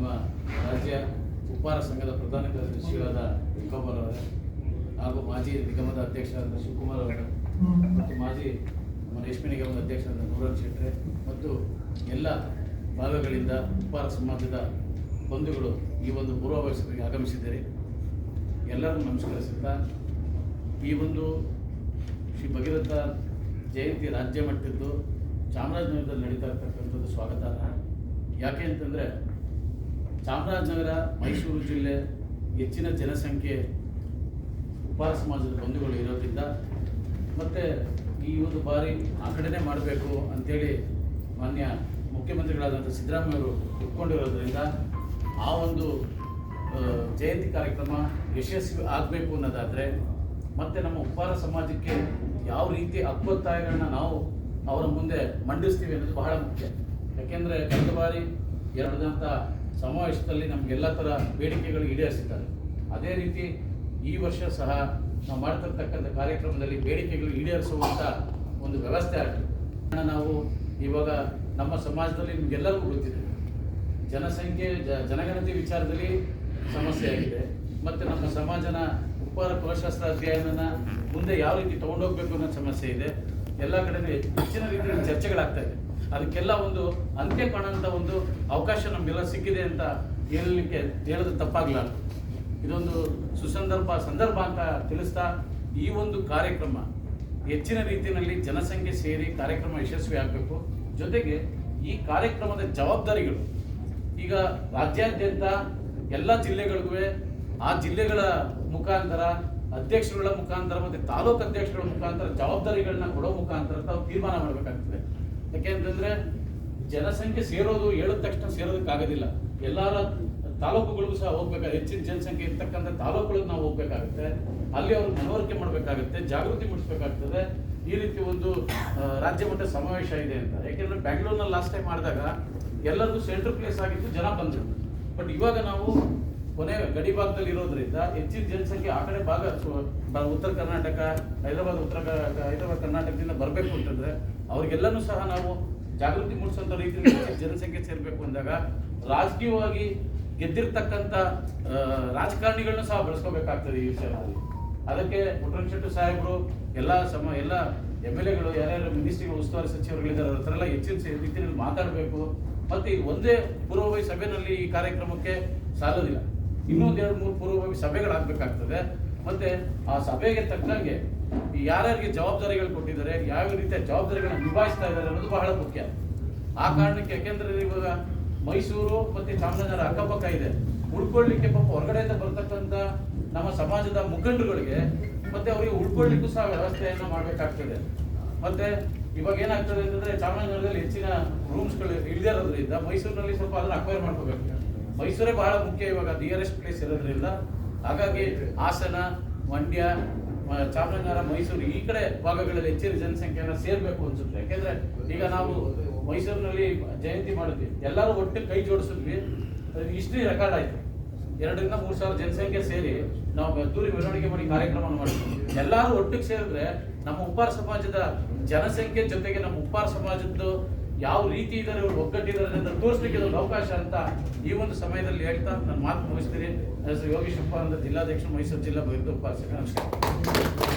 ನಮ್ಮ ರಾಜ್ಯ ಉಪ್ಪಾರ ಸಂಘದ ಪ್ರಧಾನ ಕಾರ್ಯದರ್ಶಿಗಳಾದ ವಿಕೋಮರ್ ಅವರೇ, ಹಾಗೂ ಮಾಜಿ ನಿಗಮದ ಅಧ್ಯಕ್ಷರಾದ ಶಿವಕುಮಾರ್ ಅವರೇ, ಮತ್ತು ಮಾಜಿ ನಮ್ಮ ರೇಷ್ಮೆ ನಿಗಮದ ಅಧ್ಯಕ್ಷರಾದ ನೂರನ್ ಶೆಟ್ರೆ, ಮತ್ತು ಎಲ್ಲ ಭಾಗಗಳಿಂದ ಉಪ್ಪಾರ ಸಮಾಜದ ಬಂಧುಗಳು ಈ ಒಂದು ಪೂರ್ವಭಾವಿಗೆ ಆಗಮಿಸಿದ್ದಾರೆ. ಎಲ್ಲರನ್ನು ನಮಸ್ಕರಿಸುತ್ತಾ, ಈ ಒಂದು ಶ್ರೀ ಭಗೀರಥ ಜಯಂತಿ ರಾಜ್ಯ ಮಟ್ಟದ್ದು ಚಾಮರಾಜನಗರದಲ್ಲಿ ನಡೀತಾ ಇರ್ತಕ್ಕಂಥದ್ದು ಸ್ವಾಗತಾರ್ಹ. ಯಾಕೆ ಅಂತಂದರೆ ಚಾಮರಾಜನಗರ ಮೈಸೂರು ಜಿಲ್ಲೆ ಹೆಚ್ಚಿನ ಜನಸಂಖ್ಯೆ ಉಪಾರ ಸಮಾಜದ ಬಂಧುಗಳು ಇರೋದ್ರಿಂದ ಮತ್ತು ಈ ಒಂದು ಬಾರಿ ಆ ಕಡೆನೇ ಮಾಡಬೇಕು ಅಂಥೇಳಿ ಮಾನ್ಯ ಮುಖ್ಯಮಂತ್ರಿಗಳಾದಂಥ ಸಿದ್ದರಾಮಯ್ಯ ಅವರು ಒಪ್ಕೊಂಡಿರೋದ್ರಿಂದ ಆ ಒಂದು ಜಯಂತಿ ಕಾರ್ಯಕ್ರಮ ಯಶಸ್ವಿ ಆಗಬೇಕು ಅನ್ನೋದಾದರೆ ಮತ್ತು ನಮ್ಮ ಉಪ್ಪಾರ ಸಮಾಜಕ್ಕೆ ಯಾವ ರೀತಿ ಹಕ್ಕೊತ್ತಾಯಗಳನ್ನ ನಾವು ಅವರ ಮುಂದೆ ಮಂಡಿಸ್ತೀವಿ ಅನ್ನೋದು ಬಹಳ ಮುಖ್ಯ. ಯಾಕೆಂದರೆ ಕಳೆದ ಬಾರಿ ಎರಡದಂಥ ಸಮಾವೇಶದಲ್ಲಿ ನಮಗೆಲ್ಲ ಥರ ಬೇಡಿಕೆಗಳು ಈಡೇರಿಸಿದ್ದಾರೆ. ಅದೇ ರೀತಿ ಈ ವರ್ಷ ಸಹ ನಾವು ಮಾಡ್ತಿರ್ತಕ್ಕಂಥ ಕಾರ್ಯಕ್ರಮದಲ್ಲಿ ಬೇಡಿಕೆಗಳು ಈಡೇರಿಸುವಂಥ ಒಂದು ವ್ಯವಸ್ಥೆ ಆಗಲಿ ನಾವು ಇವಾಗ ನಮ್ಮ ಸಮಾಜದಲ್ಲಿ ನಿಮಗೆಲ್ಲರಿಗೂ ಗೊತ್ತಿದೆ. ಜನಸಂಖ್ಯೆ, ಜ, ಜನಗಣತಿ ವಿಚಾರದಲ್ಲಿ ಸಮಸ್ಯೆ ಆಗಿದೆ. ಮತ್ತು ನಮ್ಮ ಸಮಾಜನ ಉಪ್ಪಾರ ಕುಲಶಾಸ್ತ್ರ ಅಧ್ಯಯನನ ಮುಂದೆ ಯಾವ ರೀತಿ ತೊಗೊಂಡೋಗ್ಬೇಕು ಅನ್ನೋ ಸಮಸ್ಯೆ ಇದೆ. ಎಲ್ಲ ಕಡೆ ಹೆಚ್ಚಿನ ರೀತಿಯಲ್ಲಿ ಚರ್ಚೆಗಳಾಗ್ತಾ ಇದೆ. ಅದಕ್ಕೆಲ್ಲ ಒಂದು ಅಂತ್ಯ ಕಾಣೋಂಥ ಒಂದು ಅವಕಾಶ ನಮಗೆಲ್ಲ ಸಿಕ್ಕಿದೆ ಅಂತ ಹೇಳಲಿಕ್ಕೆ ಹೇಳೋದು ತಪ್ಪಾಗಲಾರ್ದು ಇದೊಂದು ಸುಸಂದರ್ಭ ಸಂದರ್ಭ ಅಂತ ತಿಳಿಸ್ತಾ ಈ ಒಂದು ಕಾರ್ಯಕ್ರಮ ಹೆಚ್ಚಿನ ರೀತಿಯಲ್ಲಿ ಜನಸಂಖ್ಯೆ ಸೇರಿ ಕಾರ್ಯಕ್ರಮ ಯಶಸ್ವಿ ಆಗಬೇಕು. ಜೊತೆಗೆ ಈ ಕಾರ್ಯಕ್ರಮದ ಜವಾಬ್ದಾರಿಗಳು, ಈಗ ರಾಜ್ಯಾದ್ಯಂತ ಎಲ್ಲ ಜಿಲ್ಲೆಗಳಿಗೂ ಆ ಜಿಲ್ಲೆಗಳ ಮುಖಾಂತರ, ಅಧ್ಯಕ್ಷರುಗಳ ಮುಖಾಂತರ ಮತ್ತು ತಾಲೂಕು ಅಧ್ಯಕ್ಷರುಗಳ ಮುಖಾಂತರ ಜವಾಬ್ದಾರಿಗಳನ್ನ ಕೊಡೋ ಮುಖಾಂತರ ತಾವು ತೀರ್ಮಾನ ಮಾಡಬೇಕಾಗ್ತದೆ. ಯಾಕೆಂತಂದ್ರೆ ಜನಸಂಖ್ಯೆ ಸೇರೋದು ಹೇಳಿದ ತಕ್ಷಣ ಸೇರೋದಕ್ಕಾಗೋದಿಲ್ಲ. ಎಲ್ಲರ ತಾಲೂಕುಗಳಿಗೂ ಸಹ ಹೋಗ್ಬೇಕಾದ್ರೆ ಹೆಚ್ಚಿನ ಜನಸಂಖ್ಯೆ ಇರ್ತಕ್ಕಂಥ ತಾಲೂಕುಗಳಿಗೆ ನಾವು ಹೋಗ್ಬೇಕಾಗುತ್ತೆ. ಅಲ್ಲಿ ಅವ್ರಿಗೆ ಮನವರಿಕೆ ಮಾಡಬೇಕಾಗುತ್ತೆ, ಜಾಗೃತಿ ಮೂಡಿಸ್ಬೇಕಾಗ್ತದೆ. ಈ ರೀತಿ ಒಂದು ರಾಜ್ಯ ಮಟ್ಟ ಸಮಾವೇಶ ಇದೆ ಅಂತ ಯಾಕೆಂದ್ರೆ ಬ್ಯಾಂಗ್ಳೂರ್ನಲ್ಲಿ ಲಾಸ್ಟ್ ಟೈಮ್ ಮಾಡಿದಾಗ ಎಲ್ಲರಿಗೂ ಸೆಂಟ್ರಲ್ ಪ್ಲೇಸ್ ಆಗಿತ್ತು, ಜನ ಬಂದರು. ಬಟ್ ಇವಾಗ ನಾವು ಕೊನೆ ಗಡಿ ಭಾಗದಲ್ಲಿ ಇರೋದ್ರಿಂದ ಹೆಚ್ಚಿನ ಜನಸಂಖ್ಯೆ ಆ ಕಡೆ ಭಾಗ ಉತ್ತರ ಕರ್ನಾಟಕ, ಹೈದರಾಬಾದ್, ಉತ್ತರ ಹೈದರಾಬಾದ್, ಕರ್ನಾಟಕದಿಂದ ಬರಬೇಕು ಅಂತಂದ್ರೆ ಅವ್ರಿಗೆಲ್ಲನೂ ಸಹ ನಾವು ಜಾಗೃತಿ ಮೂಡಿಸುವಂತ ರೀತಿಯಲ್ಲಿ ಜನಸಂಖ್ಯೆ ಸೇರ್ಬೇಕು ಅಂದಾಗ ರಾಜಕೀಯವಾಗಿ ಗೆದ್ದಿರ್ತಕ್ಕಂಥ ರಾಜಕಾರಣಿಗಳನ್ನ ಸಹ ಬಳಸ್ಕೋಬೇಕಾಗ್ತದೆ ಈ ವಿಷಯದಲ್ಲಿ. ಅದಕ್ಕೆ ಪುಟ್ರನ್ ಶೆಟ್ಟಿ ಸಾಹೇಬರು, ಎಲ್ಲ ಸಮ ಎಲ್ಲ ಎಂ ಎಲ್ ಎಗಳು, ಯಾರ್ಯಾರು ಮಿನಿಸ್ಟ್ರಿಗಳು, ಉಸ್ತುವಾರಿ ಸಚಿವರುಗಳಿದ್ದಾರೆ ಹತ್ರ ಎಲ್ಲ ಹೆಚ್ಚಿನ ರೀತಿಯಲ್ಲಿ ಮಾತಾಡಬೇಕು. ಮತ್ತೆ ಒಂದೇ ಪೂರ್ವಭಾವಿ ಸಭೆಯಲ್ಲಿ ಈ ಕಾರ್ಯಕ್ರಮಕ್ಕೆ ಸಾಲೋದಿಲ್ಲ. ಇನ್ನೊಂದು ಎರಡು, ಮೂರು ಪೂರ್ವಭಾವಿ ಸಭೆಗಳಾಗಬೇಕಾಗ್ತದೆ. ಮತ್ತೆ ಆ ಸಭೆಗೆ ತಕ್ಕಂಗೆ ಯಾರ್ಯಾರಿಗೆ ಜವಾಬ್ದಾರಿಗಳು ಕೊಟ್ಟಿದ್ದಾರೆ, ಯಾವ ರೀತಿಯ ಜವಾಬ್ದಾರಿಗಳನ್ನ ನಿಭಾಯಿಸ್ತಾ ಇದ್ದಾರೆ ಅನ್ನೋದು ಬಹಳ ಮುಖ್ಯ. ಆ ಕಾರಣಕ್ಕೆ ಯಾಕೆಂದ್ರೆ ಇವಾಗ ಮೈಸೂರು ಮತ್ತೆ ಚಾಮರಾಜನಗರ ಅಕ್ಕಪಕ್ಕ ಇದೆ. ಉಳ್ಕೊಳ್ಳಿಕ್ಕೆ ಪಾಪ ಹೊರಗಡೆಯಿಂದ ಬರ್ತಕ್ಕಂಥ ನಮ್ಮ ಸಮಾಜದ ಮುಖಂಡರುಗಳಿಗೆ ಮತ್ತೆ ಅವರಿಗೆ ಉಳ್ಕೊಳ್ಳಿಕ್ಕೂ ಸಹ ವ್ಯವಸ್ಥೆಯನ್ನು ಮಾಡಬೇಕಾಗ್ತದೆ. ಮತ್ತೆ ಇವಾಗ ಏನಾಗ್ತದೆ ಅಂತಂದ್ರೆ ಚಾಮರಾಜನಗರದಲ್ಲಿ ಹೆಚ್ಚಿನ ರೂಮ್ಸ್ಗಳು ಇಲ್ಲದೇ ಮೈಸೂರಿನಲ್ಲಿ ಸ್ವಲ್ಪ ಅದನ್ನ ಅಕ್ವೈರ್ ಮಾಡ್ಕೋಬೇಕು. ಮೈಸೂರೇ ಬಹಳ ಮುಖ್ಯ ಇವಾಗ ನಿಯರೆಸ್ಟ್ ಪ್ಲೇಸ್ ಇರೋದ್ರಿಂದ. ಹಾಗಾಗಿ ಹಾಸನ, ಮಂಡ್ಯ ಚಾಮರಾಜನಗರ, ಮೈಸೂರು ಈ ಕಡೆ ಭಾಗಗಳಲ್ಲಿ ಹೆಚ್ಚಿನ ಜನಸಂಖ್ಯೆಯನ್ನು ಸೇರ್ಬೇಕು ಅನ್ಸುತ್ತೆ. ಯಾಕೆಂದ್ರೆ ಈಗ ನಾವು ಮೈಸೂರಿನಲ್ಲಿ ಜಯಂತಿ ಮಾಡಿದ್ವಿ. ಎಲ್ಲರೂ ಒಟ್ಟು ಕೈ ಜೋಡಿಸಿದ್ವಿ. ಹಿಸ್ಟ್ರಿ ರೆಕಾರ್ಡ್ ಆಯ್ತು. ಎರಡರಿಂದ ಮೂರು ಸಾವಿರ ಜನಸಂಖ್ಯೆ ಸೇರಿ ನಾವು ಅದ್ದೂರಿ ಮೆರವಣಿಗೆ ಮಾಡಿ ಕಾರ್ಯಕ್ರಮವನ್ನು ಮಾಡಿದ್ವಿ. ಎಲ್ಲರೂ ಒಟ್ಟಿಗೆ ಸೇರಿದ್ರೆ ನಮ್ಮ ಉಪ್ಪಾರ ಸಮಾಜದ ಜನಸಂಖ್ಯೆ ಜೊತೆಗೆ ನಮ್ಮ ಉಪ್ಪಾರ ಸಮಾಜದ್ದು ಯಾವ ರೀತಿ ಇದ್ದಾರೆ ಇವರು ಒಗ್ಗಟ್ಟಿದ್ದಾರೆ ಅಂತ ತೋರಿಸ್ಲಿಕ್ಕೆ ಇದೊಂದು ಅವಕಾಶ ಅಂತ ಈ ಒಂದು ಸಮಯದಲ್ಲಿ ಹೇಳ್ತಾ ನನ್ನ ಮಾತು ಮುಗಿಸ್ತೀನಿ. ಹೆಸರು ಯೋಗೀಶ್ ಉಪ್ಪಾರ ಅಂತ ಜಿಲ್ಲಾಧ್ಯಕ್ಷ ಮೈಸೂರು ಜಿಲ್ಲಾ ಬಹಿರ್ದ ಉಪ್ಪಾರ ನಮಸ್ಕಾರ.